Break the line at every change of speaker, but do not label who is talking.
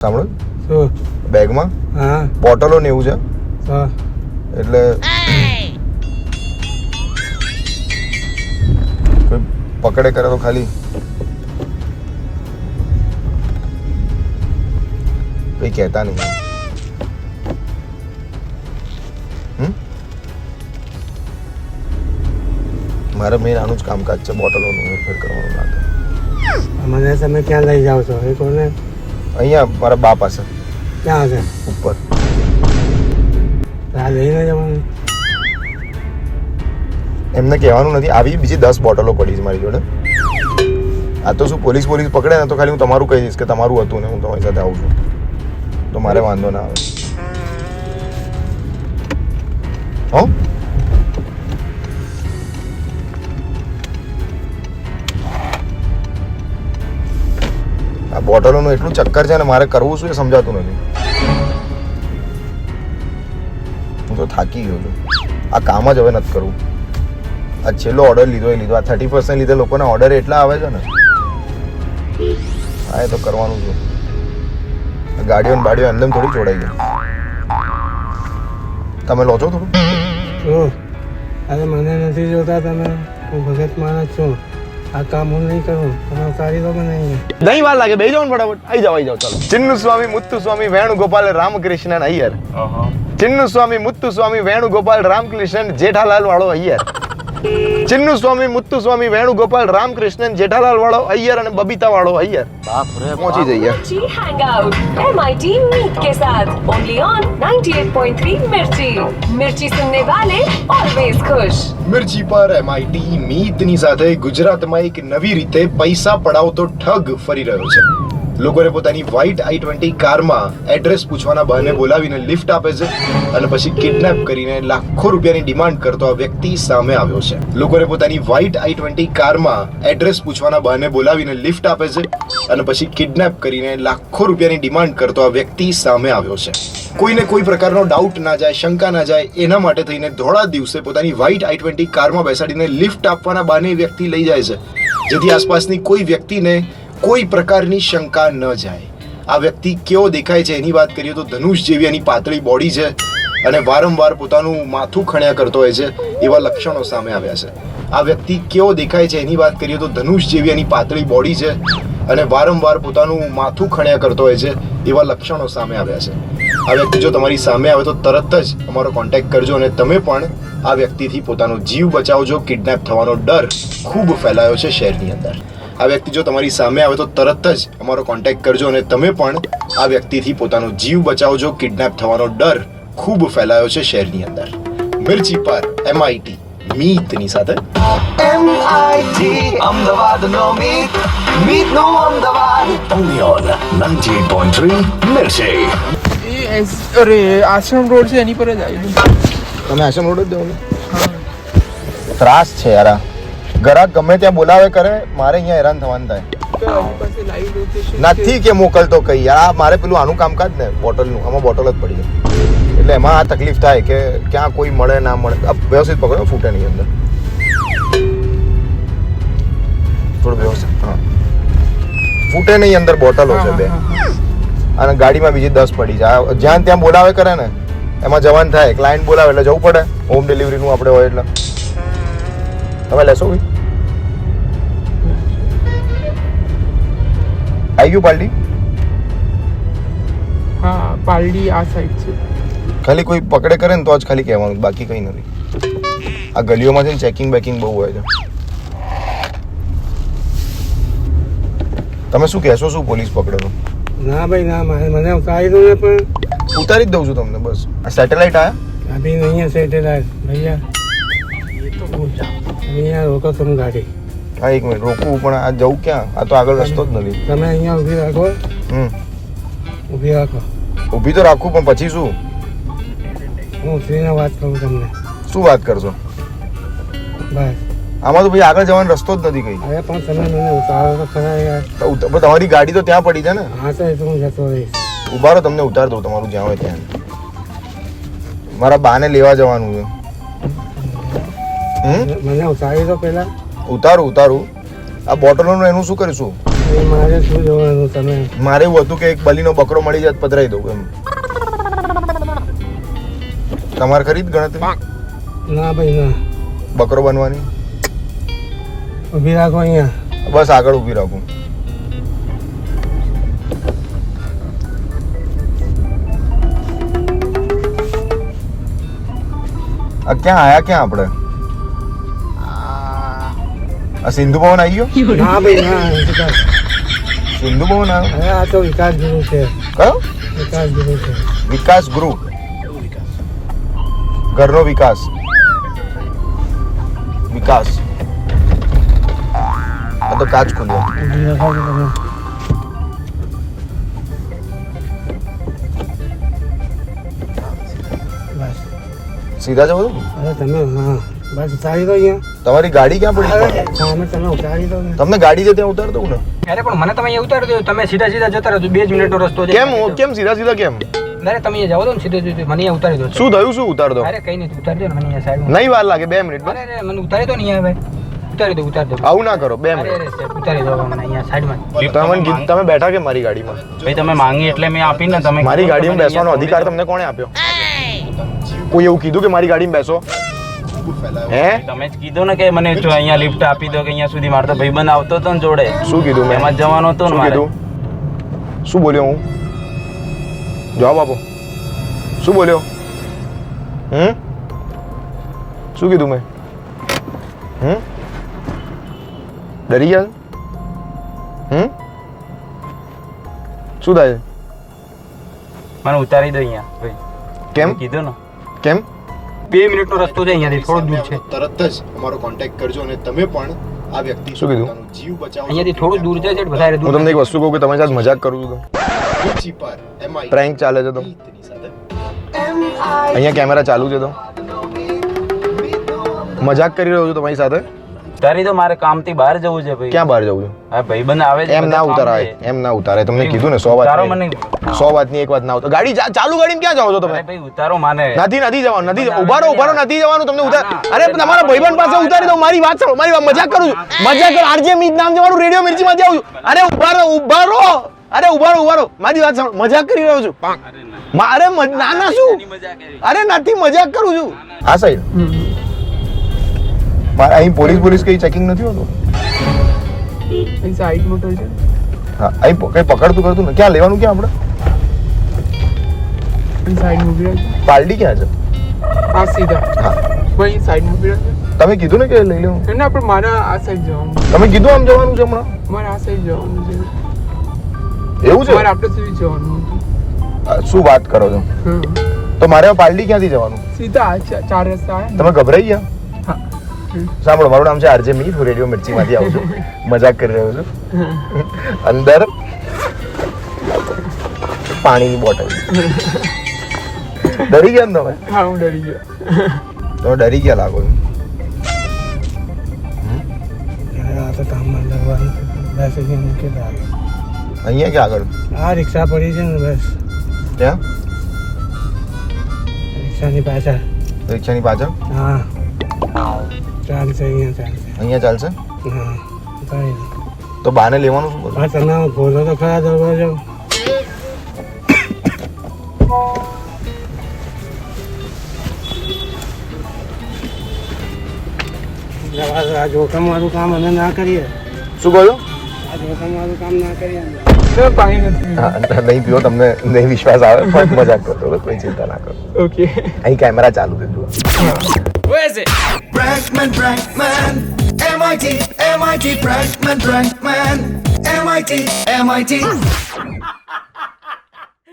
સાંભળો. બેગમાં.
હા.
બોટલો ને એવું છે.
હા.
એટલે કોઈ પકડે કરે તો ખાલી. કઈ કહેતા નહીં. મારે મેન આનું જ કામકાજ છે બોટલોનું હેરફેર કરવાનું. લાગે
મને તમે ક્યાં લઈ જાઓ છો? એ કોને?
અહીંયા મારા બા પાસે.
ક્યાં છે.
ઉપર.
આ લઈને જવાનું.
એમને કહેવાનું નથી આવી બીજી દસ બોટલો પડી છે મારી જોડે. આ તો શું પોલીસ પોલીસ પકડે ને તો ખાલી હું તમારું કહી દઈશ કે તમારું હતું ને હું તમારી સાથે આવું છું. તો મારે વાંધો ના આવે. હો? બોટલોનું એટલું ચક્કર છે ને મારે કરવું શું એ સમજાતું નથી. હું તો થાકી ગયો છું. આ કામ જ હવે નથી કરવું. આ છેલ્લો ઓર્ડર લીધો એ લીધો. આ થર્ટી પર્સન્ટ લીધે લોકોના ઓર્ડર એટલા આવે છે ને. હા એ તો કરવાનું છે. ગાડીઓ ને બાડીઓ એમને થોડી જોડાઈ ગઈ. તમે લો છો થોડું?
અરે મને નથી જોતા તમે. હું ભગત માણસ છું. આ કામ હું નહીં કરું તમારો કારીગર મને અહીંયા
નહીં વાર લાગે બે જાવ ને ફટાફટ. આવી જાવ આવી જાવ ચાલો. ચિન્નુ સ્વામી મુત્તુ સ્વામી વેણુગોપાલ રામકૃષ્ણન અય્યર ચિન્નુ સ્વામી મુત્તુ સ્વામી વેણુગોપાલ રામકૃષ્ણ જેઠાલાલ વાળો અય્યર ચિન્નુ સ્વામી મુત્તુ સ્વામી વેણુગોપાલ રામકૃષ્ણન જેઠાલાલ વાળો અય્યર અને બબીતા વાળો અય્યર. બાપ રે પહોંચી જઈએ.
જી હેંગ આઉટ MIT મીટ કે સાથ ઓન્લી ઓન 98.3 મિર્ચી મિર્ચી સુનને વાલે ઓલવેઝ ખુશ
મિર્ચી પર MIT મીટની સાથે ગુજરાતમાં એક નવી રીતે પૈસા પડાવતો ઠગ ફરી રહ્યો છે. લોકોને પોતાની વ્હાઇટ આઈ ટ્વેન્ટી કારમાં એડ્રેસ પૂછવાના બહાને બોલાવીને લિફ્ટ આપે છે અને પછી કિડનેપ કરીને લાખો રૂપિયાની ડિમાન્ડ કરતો આ વ્યક્તિ સામે આવ્યો છે. લોકોને પોતાની વ્હાઇટ આઈ ટ્વેન્ટી કારમાં એડ્રેસ પૂછવાના બહાને બોલાવીને લિફ્ટ આપે છે અને પછી કિડનેપ કરીને લાખો રૂપિયાની ડિમાન્ડ કરતો આ વ્યક્તિ સામે આવ્યો છે. કોઈને કોઈ પ્રકારનો ડાઉટ ના જાય, શંકા ના જાય, એના માટે થઈને ધોળા દિવસે પોતાની વ્હાઇટ આઈ ટ્વેન્ટી કારમાં બેસાડીને લિફ્ટ આપવાના બહાને વ્યક્તિ લઈ જાય છે. જેથી આસપાસની કોઈ વ્યક્તિને કોઈ પ્રકારની શંકા ન જાય. આ વ્યક્તિ કેવો દેખાય છે એની વાત કરીએ તો ધનુષ જેવી એની પાતળી બોડી છે અને વારંવાર પોતાનું માથું ખણ્યા કરતો હોય છે એવા લક્ષણો સામે આવ્યા છે. આ વ્યક્તિ કેવો દેખાય છે એની વાત કરીએ તો ધનુષ જેવી એની પાતળી બોડી છે અને વારંવાર પોતાનું માથું ખણ્યા કરતો હોય છે એવા લક્ષણો સામે આવ્યા છે. આ વ્યક્તિ જો તમારી સામે આવે તો તરત જ અમારો કોન્ટેક્ટ કરજો અને તમે પણ આ વ્યક્તિથી પોતાનો જીવ બચાવજો કિડનેપ થવાનો ડર ખૂબ ફેલાયો છે શહેરની અંદર. આ વ્યક્તિ જો તમારી સામે આવે તો તરત જ અમારો કોન્ટેક્ટ કરજો અને તમે પણ આ વ્યક્તિથી પોતાનો જીવ બચાવજો. કિડનેપ થવાનો ડર ખૂબ ફેલાયો છે શહેરની અંદર. મિર્ચી પર એમઆઈટી મીતની સાથે.
અમદાવાદનો મીત મીતનો અમદાવાદ. Only on 98.3 મિર્ચી
એ અરે આશ્રમ રોડ છે એની પર જ આવી
તમે આશ્રમ રોડ જ દેવો ત્રાસ છે યાર આ. ગ્રાહક ગમે ત્યાં બોલાવે કરે મારે અહીંયા હેરાન થવાનું થાય. નથી કે મોકલતો કઈ. યાર આ મારે પેલું આનું કામકાજ ને બોટલનું. આમાં બોટલ જ પડી જાય એટલે એમાં આ તકલીફ થાય કે ક્યાં કોઈ મળે ના મળે. આ વ્યવસ્થિત પકડો ફૂટે નહીં અંદર. થોડું વ્યવસ્થિત હા. ફૂટે નહીં અંદર બોટલો છે બે. અને ગાડીમાં બીજી દસ પડી જાય આ જ્યાં ત્યાં બોલાવે કરે ને એમાં જવાન થાય. ક્લાયન્ટ બોલાવે એટલે જવું પડે. હોમ ડિલિવરીનું આપણે હોય એટલે. તમે લેશો ભાઈ? આવી ગયું પાલટી
હા પાલડી આ સાઈડ છે
ખાલી કોઈ પકડે કરે ને તો જ ખાલી કહેવાનું બાકી કંઈ નથી આ ગલીઓમાં છે ને ચેકિંગ બેકિંગ બહુ હોય છે તમે શું કહેશો શું પોલીસ પકડે તો
ના ભાઈ ના મારે મને ઉતારી દો ને પણ
ઉતારી જ દઉં છું તમને બસ આ સેટેલાઇટ આયા
अभी नहीं है सेटेलाइट भैया અહીંયા રોકો તમે ગાડી
હા એક મિનિટ રોકવું પણ આ જવું ક્યાં? આ તો આગળ રસ્તો જ નથી.
તમે અહીંયા ઊભી રાખો.
હમ.
ઊભી રાખો.
ઊભી તો રાખું પણ પછી શું?
હું ઉતરીને વાત કરું તમને.
શું વાત કરશો?
બસ.
આમાં તો ભાઈ આગળ જવાનો રસ્તો જ નથી કઈ.
અરે પણ તમે મને ઉતારો તો ખરા યાર.
તમારી ગાડી તો ત્યાં પડી છે ને?
હા તો એ તો હું જતો રહીશ.
ઊભા રહો તમને ઉતાર દઉં તમારું જ્યાં હોય ત્યાં. મારા બાને લેવા જવાનું છે.
મને ઉતારી દો પહેલા.
ઉતારું ઉતારું. આ બોટલોનું એનું શું કરીશું?
મારે શું જોવાનું તમે?
મારે એવું હતું કે એક બલીનો બકરો મળી જાય પધરાઈ દઉં એમ. તમારે ખરીદ ગણતરી?
ના ભાઈ ના.
બકરો બનવાની?
ઊભી રાખો અહીંયા.
બસ આગળ ઊભી રાખું. આ ક્યાં આયા ક્યાં આપણે? આ સિંધુ ભવન આવી ગયો
ના ભાઈ ના વિકાસ
સિંધુ ભવન આવ્યો
અરે આ તો વિકાસ ગુરુ છે
કયો
વિકાસ ગુરુ છે
વિકાસ ગૃહ ઘરનો વિકાસ વિકાસ આ તો કાચ ખુલ્યો
ઊભી રાખો છો તમે બસ
સીધા જવું હતું?
અરે તમે હા બસ ઉતારી દો અહીંયા.
તમારી ગાડી ક્યાં પડી?
અરે
પણ?
તમે ઉતારી દો
તમને ગાડી છે ત્યાં ઉતાર દઉં ને?
અરે પણ મને તમે અહીંયા ઉતારી દો. તમે સીધા સીધા જતા રહો. બે જ મિનિટનો રસ્તો છે.
કેમ કેમ સીધા સીધા કેમ?
અરે તમે અહીંયા જાઓ દો ને સીધે સીધે. મને અહીંયા ઉતારી દો
શું થયું શું ઉતાર દો?
અરે કઈ નહીં ઉતારી દો ને મને અહીંયા સાઈડમાં
નહીં વાર લાગે બે મિનિટ
અરે મને ઉતારી દો ને અહીંયા હવે. ઉતારી દો ઉતારી દો.
આવું ના કરો બે મિનિટ.
ઉતારી દો મને અહીંયા સાઈડમાં.
તમે તમે બેઠા કે મારી ગાડીમાં?
ભાઈ તમે માંગી એટલે મેં આપીને તમે
મારી ગાડીમાં બેસવાનો અધિકાર તમને કોણે આપ્યો? કોઈ એવું કીધું કે મારી ગાડીમાં બેસો? હે?
તમે જ કીધું ને કે મને જો અહીંયા લિફ્ટ આપી દો કે અહીંયા સુધી મારો તો ભાઈબંધ આવતો હતો ને જોડે.
શું કીધું મેં?
એમાં જવાનો હતો ને મારે.
શું બોલ્યો હું? જવાબ આપો. શું બોલ્યો? હમ? શું કીધું મેં? હમ? ડરી ગયા હમ? શું થાય છે?
મને ઉતારી દો અહીંયા ભાઈ.
કેમ?
કીધું ને.
કેમ?
બે મિનિટનો રસ્તો છે અહીંયાથી થોડો દૂર છે.
તરત જ અમારો કોન્ટેક્ટ કરજો અને તમે પણ આ વ્યક્તિ શું કીધું? જીવ બચાવો.
અહીંયાથી થોડું દૂર છે વધારે
હું તમને એક વસ્તુ કહું કે તમારી સાથે મજાક કરું છું તો. પ્રેન્ક ચાલે છે તો. અહીંયા કેમેરા ચાલુ છે તો. મજાક કરી રહ્યો છું તમારી સાથે.
ઉતારી તો મારે કામથી બહાર જવું છે ભાઈ.
ક્યાં બહાર જવું છે?
હા ભાઈબંધ આવે
એમ ના ઉતારાય એમ ના ઉતારાય. તમને કીધું ને સો
ઉતારો
વાત
મને
સો વાતની એક વાત ના ઉતાર. ગાડી ચાલુ ગાડી ક્યાં જાવ છો તમે?
ભાઈ ઉતારો માને.
નથી નથી જવાનું નથી ઊભા ઉભારો ઊભા રહો નથી જવાનું તમને ઉતાર
ના, ના.
અરે તમારા ભાઈબંધ પાસે ઉતારી દો મારી વાત સાંભળો મારી વાત મજાક કરું છું. મજાક કરું આરજે મીત નામ જવાનું રેડિયો મિર્ચી માં જાઉં છું. અરે ઉભારો ઉભારો. ઊભા રહો અરે ઉભારો ઉભારો. ઊભા રહો મારી વાત સાંભળો મજાક કરી રહ્યો છું. અરે ના. ના શું? અરે નથી મજાક કરું છું. આ સાઈડ અહીં પોલીસ પોલીસ કઈ ચેકિંગ નથી હોતું?
સાઈડ મોટો છે.
હા અહીં કઈ પકડતું કરતું ને ક્યાં લેવાનું ક્યાં આપણે?
સાઈડ મૂકી
પાલડી ક્યાં છે?
આ સીધા.
હા.
ભાઈ સાઈડ મૂકી
તમે કીધું ને કે લઈ લેવું?
એને આપણે મારા આ સાઈડ જવાનું
તમે કીધું આમ જવાનું છે હમણાં?
મારે આ સાઈડ જવાનું છે.
એવું છે?
મારે આપણે સુધી જવાનું
શું વાત કરો છો? તો મારે પાલડી ક્યાંથી જવાનું?
સીધા ચાર રસ્તા
તમે ગભરાઈ ગયા? સાંભળો મારું નામ છે આરજે મીર હું રેડિયો મિર્ચીમાંથી આવું છું. મજાક કરી રહ્યો છું. અંદર પાણીની બોટલ. ડરી ગયા ને તમે?
હા હું ડરી ગયો.
તો ડરી ગયા લાગો
અહીંયા મૂકી દો
અહીંયા કે આગળ?
આ રિક્ષા પડી છે ને બસ.
ત્યાં
રિક્ષાની પાછળ.
રિક્ષાની પાછળ?
હા. ચાલશે અહીંયા ચાલશે.
અહીંયા ચાલશે?
હા ઉતારી
તો બાને લેવાનું શું
હા તમે ખોલો તો ખરા દરવાજો? આ જોખમ વાળું કામ અમે ના કરીએ.
શું કહ્યું?
આ જોખમ વાળું કામ ના કરીએ
પાણી
હા નહીં પીવો તમને નહીં વિશ્વાસ આવે પણ મજાક કરતો કોઈ ચિંતા ના કરો.
ઓકે
અહીં કેમેરા ચાલુ છે
Brackman, Brackman. MIT, MIT, Brackman, Brackman. MIT, MIT.